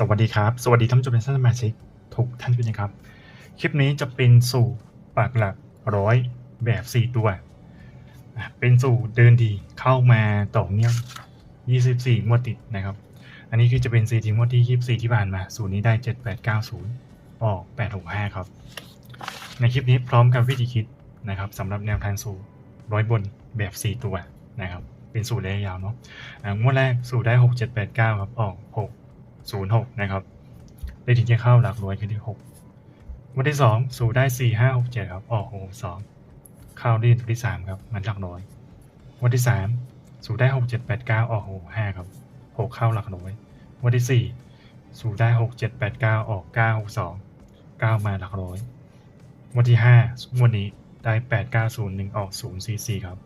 สวัสดีครับ สวัสดีท่านผู้ชมและท่านสมาชิกทุกท่านด้วยนะครับ คลิปนี้จะเป็นสูตรปากหลักร้อยแบบ 4 ตัว เป็นสูตรเดินดีเข้ามาต่อเนื่อง 24 งวดติดนะครับ อันนี้คือจะเป็น4ทีงวดที่ 24 ที่ผ่านมา สูตรนี้ได้ 7890 ออก 865 ครับ ในคลิปนี้พร้อมกับวิธีคิดนะครับสำหรับแนวทางสูตรร้อยบนแบบ 4 ตัวนะครับ เป็นสูตรระยะยาวเนาะอ่างวดแรกสูตรได้ 6789 ครับ ออก 606นะครับได้ถึงจะเข้าหลักร้อยคือที่6วันที่2สูตรได้4567ครับ ออก62เข้าได้ตัวที่3ครับ มันหลักร้อย วันที่3สูตรได้6789ออก65ครับ6เข้าหลักร้อย วันที่4สูตรได้6789ออก962 9มาหลักร้อย วันที่5วันนี้ได้8901ออก044ครับ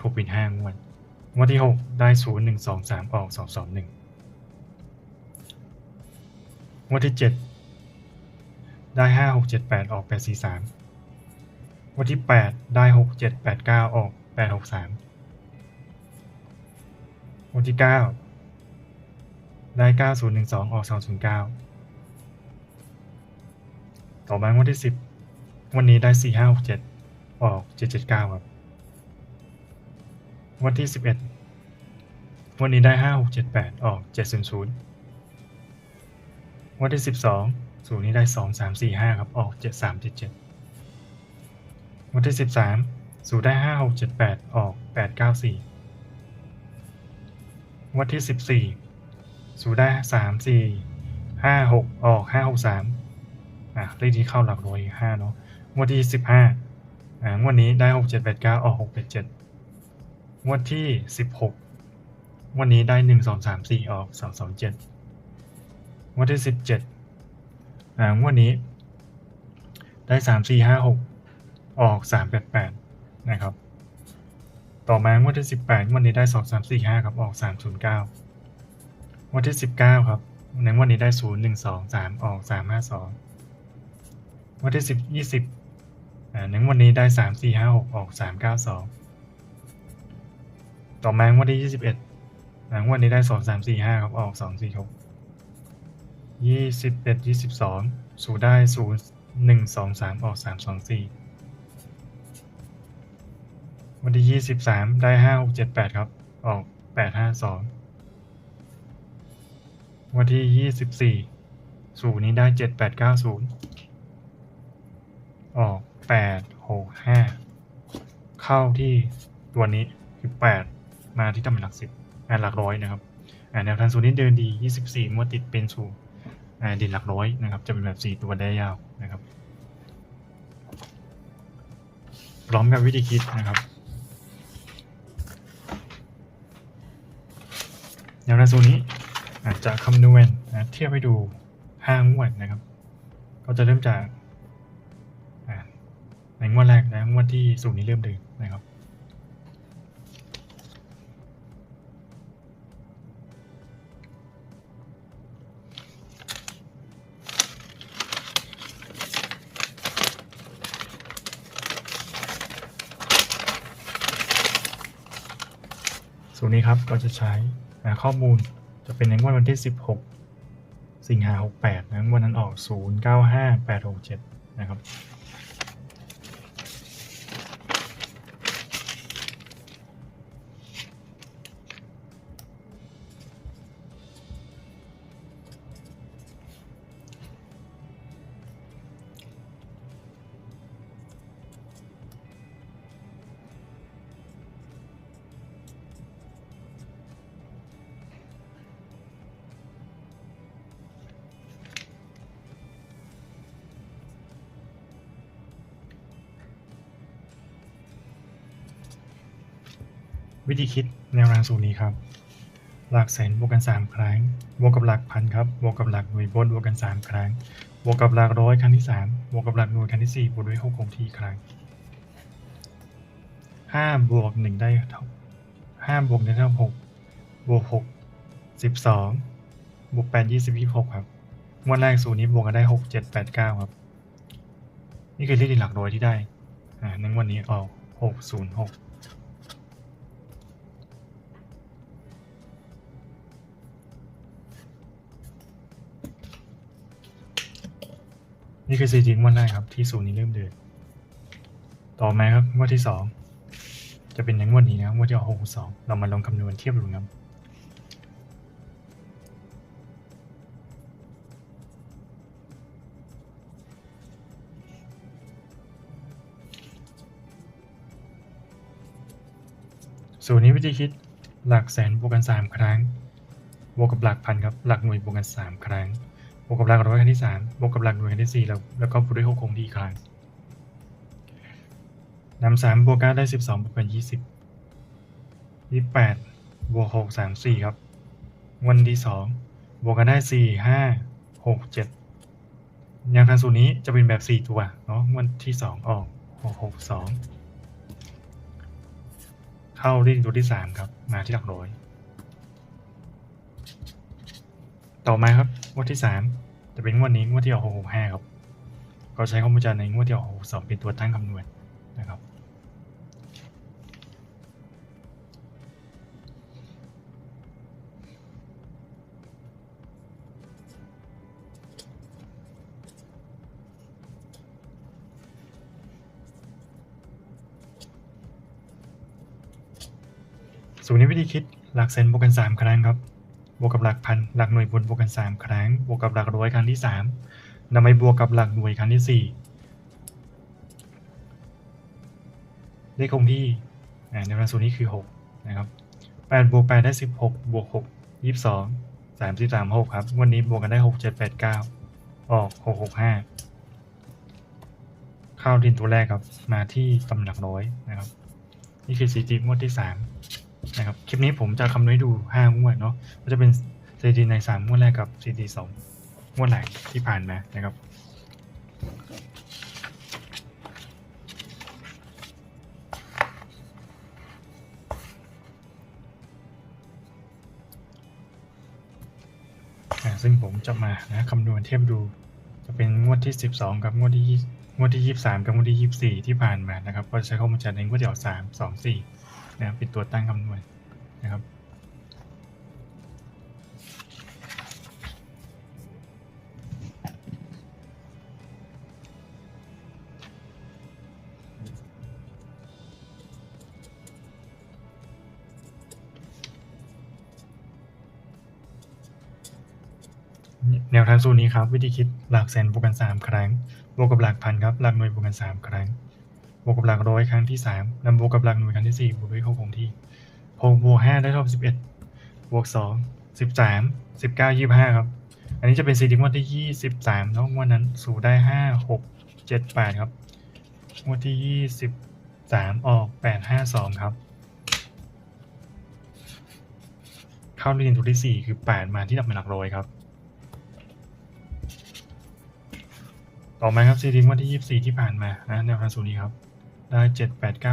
ถูกปิด5งวดวันที่6ได้0123ออก 221วันที่7ได้5678ออก843วันที่8ได้6789ออก863วันที่9ได้9012ออก209ต่อมาวันที่10วันนี้ได้4567ออก779ครับวันที่11วันนี้ได้5678ออก700 วัดที่สิบสองสูตรนี้ได้สองสามสี่ห้าครับ ออกเจ็ดสามเจ็ดเจ็ดวัดที่สิบสามสูตรได้ห้าหกเจ็ดแปดออกแปดเก้าสี่วัดที่สิบสี่สูตรได้สามสี่ห้าหกออกห้าหกสามอะเลขที่เข้าหลักร้อยห้าเนาะวัดที่สิบห้าอ่างวดนี้ได้หกเจ็ดแปดเก้าออกหกแปดเจ็ดวัดที่สิบหกวันนี้ได้หนึ่งสองสามสี่ออกสองสองเจ็ด วดที่17อ่างวดนี้ ได้3 4 5 6ออก3 8 8นะครับ ต่อมางวดที่18งวดนี้ได้2 3 4 5ครับออก3 0 9งวดที่19ครับในงวดนี้ได้0 1 2 3องสามออก3 5 2วันที่สิบยี่สิบอ่าในงวันนี้ได้สามสี่ห้าหกออกสามเก้าสองต่อมางวันที่ยี่สิบเอ็ดงวันนี้ได้สองสามสี่ห้าครับออกสองสี่หก ยี่สิบเอ็ดยี่สิบสองสูได้ศูนย์หนึ่งสองสามออกสามสองสี่วันที่ยี่สิบสามได้ห้าหกเจ็ดแปดครับ ออกแปดห้าสองวันที่ยี่สิบสี่สูนี้ได้เจ็ดแปดเก้าศูนย์ออกแปดหกห้าเข้าที่ตัวนี้คือแปดมาที่ตำแหน่งหลักสิบอ่าหลักร้อยนะครับอ่าแนวทางสูตรนี้เดินดียี่สิบสี่งวดติดเป็นสูตร ดินหลักร้อยนะครับ จะเป็นแบบสี่ตัวได้ยาวนะครับ พร้อมกับวิธีคิดนะครับแนวทางสูตรนี้อาจจะคำนวณนะเทียบให้ดูห้างวดนะครับ ก็จะเริ่มจากในงวดแรกนะงวดที่สูตรนี้เริ่มเดิน สูตรนี้ครับเราจะใช้อ่าข้อมูลจะเป็นในงวดวันที่ 16 สิงหา68นะงวดนั้นออก 095867 นะครับ วิธีคิดแนวทางสูตรนี้ครับ หลักแสนบวกกัน 3 ครั้ง บวกกับหลักพันครับ บวกกับหลักหน่วยบนบวกกัน 3 ครั้ง บวกกับหลักร้อยครั้งที่ 3 บวกกับหลักหน่วยครั้งที่ 4 บวกด้วย6คงที่ครั้ง5บวก1ได้เท่า5บวก1เท่า6บวก6 12บวก8 20 26ครับงวดแรกสูตรนี้บวกกันได้ 6 7 8 9 ครับ นี่คือเลขหลักร้อยที่ได้อ่าในงวันนี้ออก 606 นี่คือซีจีงวดแรกครับที่ศูนย์นี้เริ่มเดินต่อมาครับงวดที่สองจะเป็นในงวดนี้นะครับงวดที่ออกหกสองเรามาลองคำนวณเทียบดูครับสูตรนี้วิธีคิดหลักแสนบวกกันสามครั้ง บวกกับหลักพันครับ หลักหน่วยบวกกันสามครั้ง บวกกับหลักร้อยครั้งที่สามบวกกับหลักหน่วยครั้งที่สี่แล้วแล้วก็บวกด้วยหกคงที่อีกครั้งนำสามบวกเก้าได้สิบสองบวกกันยี่สิบยี่แปดบวกหกสามสี่ครับ วันที่สองบวกกันได้สี่ห้าหกเจ็ดแนวทางสูตรนี้จะเป็นแบบสี่ตัวเนาะวันที่สองออกหกหกสองเข้าเลขตัวที่สามครับ มาที่หลักร้อย ต่อมาครับ งวดที่สามจะเป็นงวดนี้งวดที่ออกหกหกห้าครับ ก็ใช้ข้อมูลจากในงวดที่ออกหกสองเป็นตัวตั้งคำนวณนะครับ สูตรนี้วิธีคิดหลักเซนบวกกัน3ครั้งครับ บวกกับหลักพันหลักหน่วยบนบวกกัน 3 ครั้ง บวกกับหลักร้อยครั้งที่ 3นำไปบวกกับหลักหน่วยครั้งที่ 4 เลขคงที่ในวันสูตรนี้คือ 6 นะครับ 8 บวก 8 ได้ 16 บวก 6 22 33 6 ครับ วันนี้บวกกันได้ 6 7 8 9 ออก 6 6 5เข้าดินตัวแรกครับ มาที่ตำหนักร้อยนะครับ นี่คือสีจีงวดที่ 3 นะครับคลิปนี้ผมจะคำนวณดูห้างวดเนาะก็จะเป็นสถิติในสามงวดแรกกับสถิติสองงวดหลังที่ผ่านมานะครับซึ่งผมจะมานะคำนวณเทียบดู จะเป็นงวดที่ 12 กับงวดที่งวดที่ 23 กับงวดที่ 24 ที่ผ่านมานะครับ ก็จะใช้ข้อมูลจากในงวดเดียว 3 2 4 นะครับเป็นตัวตั้งคำนวณนะครับแนวทางสูตรนี้ครับ วิธีคิดหลักแสนบวกกัน 3 ครั้ง บวกกับหลักพันครับ หลักหน่วยบวกกัน 3 ครั้ง บวกกับหลักร้อยครั้งที่3นำบวกกับหลักหน่วยครั้งที่4บวกด้วยหกคงที่6บวก5ได้เท่ากับ11บวก2 13 19 25ครับ อันนี้จะเป็นซีดีงวดที่23เนาะงวดนั้นสู่ได้5 6 7 8ครับงวดที่23ออก8 5 2ครับ เข้าเรียนตัวที่4คือ8มาที่ดับเป็นหลักร้อยครับ ต่อมาครับซีดีงวันที่24ที่ผ่านมานะแนวทางสูตรนี้ครับ ได้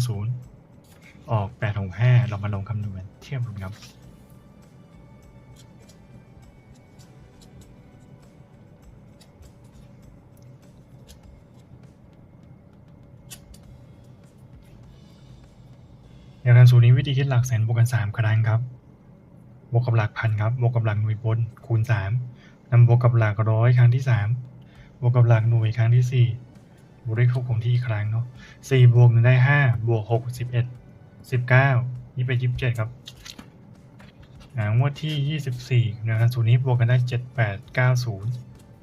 7890ออก865เรามาลงคำนวณเทียบดูครับแนวทางสูตรนี้วิธีคิดหลักแสนบวกกัน3ครั้งครับ บวกกับหลักพันครับ บวกกับหลักหน่วยบนคูณ3นำบวกกับหลักร้อยครั้งที่3บวกกับหลักหน่วยครั้งที่4 บุริกควบคุมที่อีกครั้งเนาะสี่บวกหนึ่งได้ห้าบวกหกสิบเอ็ดสิบเก้ายี่สิบยี่สิบเจ็ดครับอ่งวดที่ยี่สิบสี่หนึ่งพันสูนี้บวกกันได้เจ็ดแปดเก้าศูนย์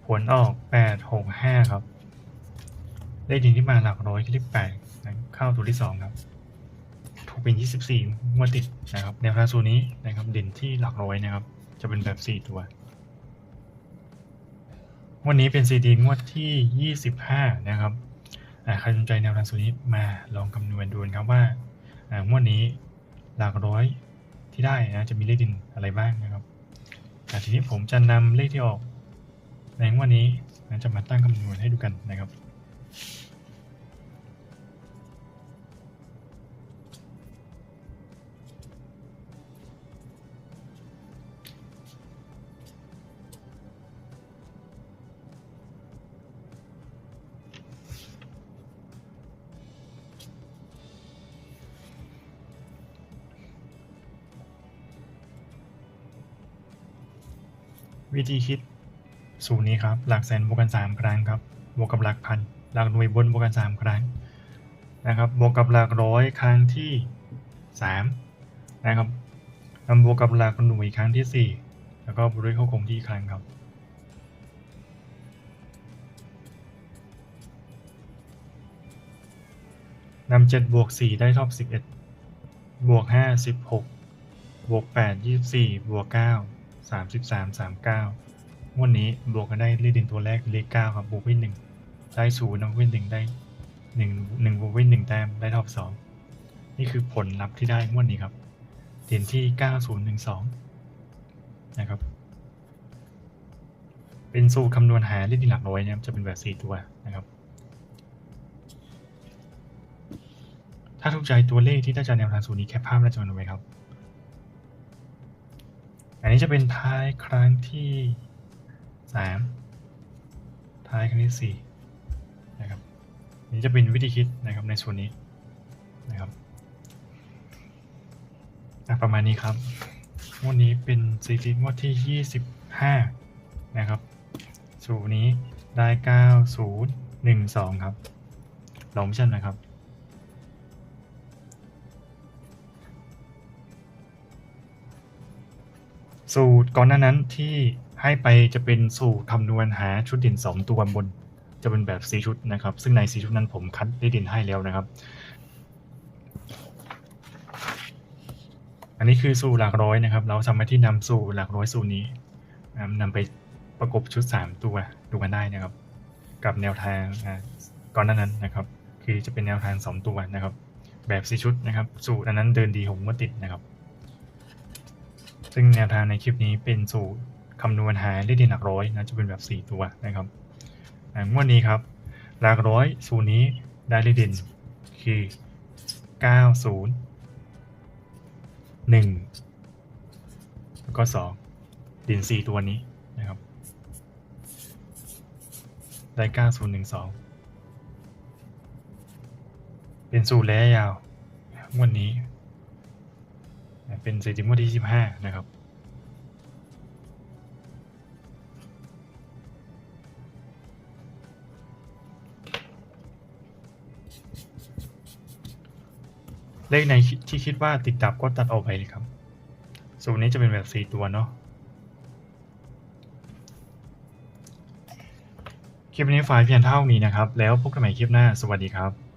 ผลออกแปดหกห้าครับ ได้ดินที่มาหลักร้อยที่ที่แปดเข้าตัวที่สองครับถูกเป็นยี่สิบสี่งวดติดนะครับในวทางสูนี้นะครับดินที่หลักร้อยนะครับ จะเป็นแบบสี่ตัว วันนี้เป็นซี CD งวดที่ยี่สิบห้านะครับ ใครสนใจแนวทางสูตรนี้มาลองคำนวณดูนะครับว่าอ่างวดนี้หลักร้อยที่ได้นะจะมีเลขดินอะไรบ้างนะครับแต่ทีนี้ผมจะนำเลขที่ออกในงวดนี้นะจะมาตั้งคำนวณให้ดูกันนะครับ วิธีคิด สูตรนี้ครับ หลักแสนบวกกัน 3 ครั้งครับ บวกกับหลักพัน หลักหน่วยบนบวกกันสามครั้งนะครับ บวกกับหลักร้อยครั้งที่สามนะครับนำบวกกับหลักหน่วยครั้งที่สี่แล้วก็บวกด้วยเข้าคงที่ครั้งครับนำเจ็ดบวกสี่ได้เทอบสิบเอ็ดบวกห้าสิบหกบวกแปดยี่สิบสี่บวกเก้า สามสิบสามสามเก้าวดนี้บวกกันได้เลขเด่นตัวแรกเลขเก้าครับบวกไว้หนึ่งได้ศูนย์นำไว้หนึ่งได้หนึ่งหนึ่งบวกไว้หนึ่งแต้มได้เทอบสองนี่คือผลลัพธ์ที่ได้งวดนี้ครับเด่นที่เก้าศูนย์หนึ่งสองนะครับ เป็นสูตรคำนวณหาเลขเด่นหลักร้อยเนะครับจะเป็นแบบสี่ตัวนะครับถ้าถูกใจตัวเลขที่ได้จากแนวทางสูตรนี้แคปภาพหน้าจอเอาไว้ครับ อันนี้จะเป็นท้ายครั้งที่สามท้ายครั้งที่สี่นะครับนี้จะเป็นวิธีคิดนะครับในส่วนนี้นะครับประมาณนี้ครับงวดนี้เป็นซีรีส์งวดที่ยี่สิบห้านะครับ สูตรนี้ได้เก้าศูนย์หนึ่งสองครับ ลองมิชชั่นนะครับ ตรก่อนหน้านั้นที่ให้ไปจะเป็นสูตรคำนวณหาชุดเด่นสองตัวบนจะเป็นแบบสีชุดนะครับ ซึ่งในสีชุดนั้นผมคัดได้เด่นให้แล้วนะครับ อันนี้คือสูตรหลักร้อยนะครับ เราสามารถที่นำสูตรหลักร้อยสูตรนี้นำไปประกบชุด 3 ตัวดูกันได้นะครับ กับแนวทางก่อนหน้านั้นนะครับ คือจะเป็นแนวทาง 2 ตัวนะครับ แบบสีชุดนะครับ สูตรอันนั้นเดินดีหงก็ติดนะครับ ซึ่งแนวทางในคลิปนี้เป็นสูตรคำนวณหาเลขเด่นหลักร้อยนะจะเป็นแบบ 4 ตัวนะครับอ่างวดนี้ครับ หลักร้อยสูตรนี้ได้เลขเด่นคือ 90 1 แล้วก็ 2 เด่น 4 ตัวนี้นะครับ ได้ 9012 เป็นสูตรระยะยาวงวดนี้ เป็นสถิติงวดที่ 25 นะครับ เลขในที่คิดว่าติดดับก็ตัดออกไปเลยครับสูตรนี้จะเป็นแบบ 4 ตัวเนาะคลิปนี้ฝ่ายเพียงเท่านี้นะครับ แล้วพบกันใหม่คลิปหน้า สวัสดีครับ